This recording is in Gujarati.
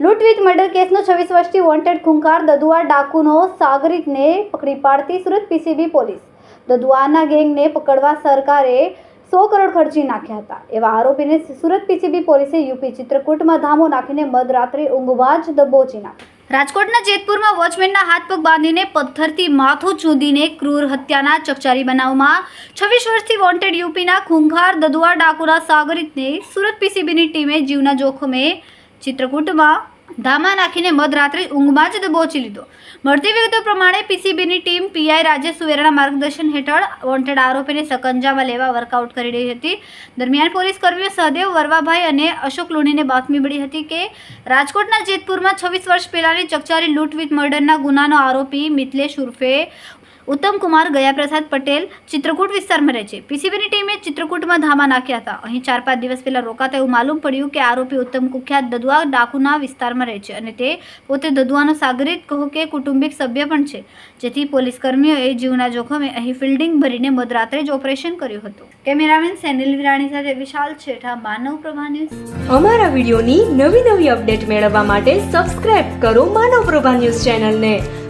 લૂંટ વિથ મર્ડર કેસનો છવ્વીસ વર્ષથી વોન્ટેડ ખૂંખાર દદુઆ ડાકુનો સાગરિતને પકડી પાડતી સુરત પીસીબી પોલીસ. દદુઆના ગેંગને પકડવા સરકારે સો કરોડ ખર્ચી નાખ્યા હતા. એવા આરોપીને સુરત પીસીબી પોલીસે યુપી ચિત્રકૂટમાં ધામો નાખીને મધરાત્રે ઊંઘવા જ દબોચી નાખ્યો રાજકોટના જેતપુરમાં વોચમેનના હાથ પગ બાંધીને પથ્થરથી માથું ચૂંદીને ક્રૂર હત્યાના ચકચારી બનાવમાં છવ્વીસ વર્ષથી વોન્ટેડ યુપીના ખૂંખાર દદુઆ ડાકુના સાગરિતને સુરત પીસીબીની ટીમે જીવના જોખમે ચિત્રકૂટમાં ધામા નાખીને મધરાત્રે ઊંઘમાં જ દબોચી લીધો. મળતી વિગતો પ્રમાણે પીસીબીની ટીમ પીઆઈ રાજેશ સુવેરાના માર્ગદર્શન હેઠળ વોન્ટેડ આરોપીને સકંજામાં લેવા વર્કઆઉટ કરી રહી હતી. દરમિયાન પોલીસ કર્મીઓ સહદેવ વરવાભાઈ અને અશોક લુણીને બાતમી મળી હતી કે રાજકોટના જેતપુરમાં છવ્વીસ વર્ષ પહેલાની ચકચારી લૂંટ વિથ મર્ડરના ગુનાનો આરોપી મિથલેશ ઉર્ફે ઉત્તમ કુમાર ગયાપ્રસાદ પટેલ ચિત્રકૂટ વિસ્તારમાં રહે છે. પીસીબીની ટીમે ચિત્રકૂટમાં ધામા નાખ્યા હતા. અહીં ચાર પાંચ દિવસ પહેલા રોકાતા એવું માલુમ પડ્યું કે આરોપી ઉત્તમ કુખ્યાત દદુઆ ડાકુના વિસ્તારમાં રહે છે અને તે પોતે દદુઆનો સાગરિત કહો કે કુટુંબિક સભ્ય પણ છે. જેથી પોલીસ કર્મીઓએ જીવના જોખમે અહીં ફિલ્ડિંગ ભરીને મધરાત્રે જ ઓપરેશન કર્યું હતું. કેમેરામેન સેનિલ વિરાણી સાથે વિશાલ છેઠા, માનવ પ્રભા ન્યૂઝ. અમારા વિડીયોની નવી નવી અપડેટ મેળવવા માટે સબસ્ક્રાઇબ કરો માનવ પ્રભા ન્યૂઝ ચેનલને.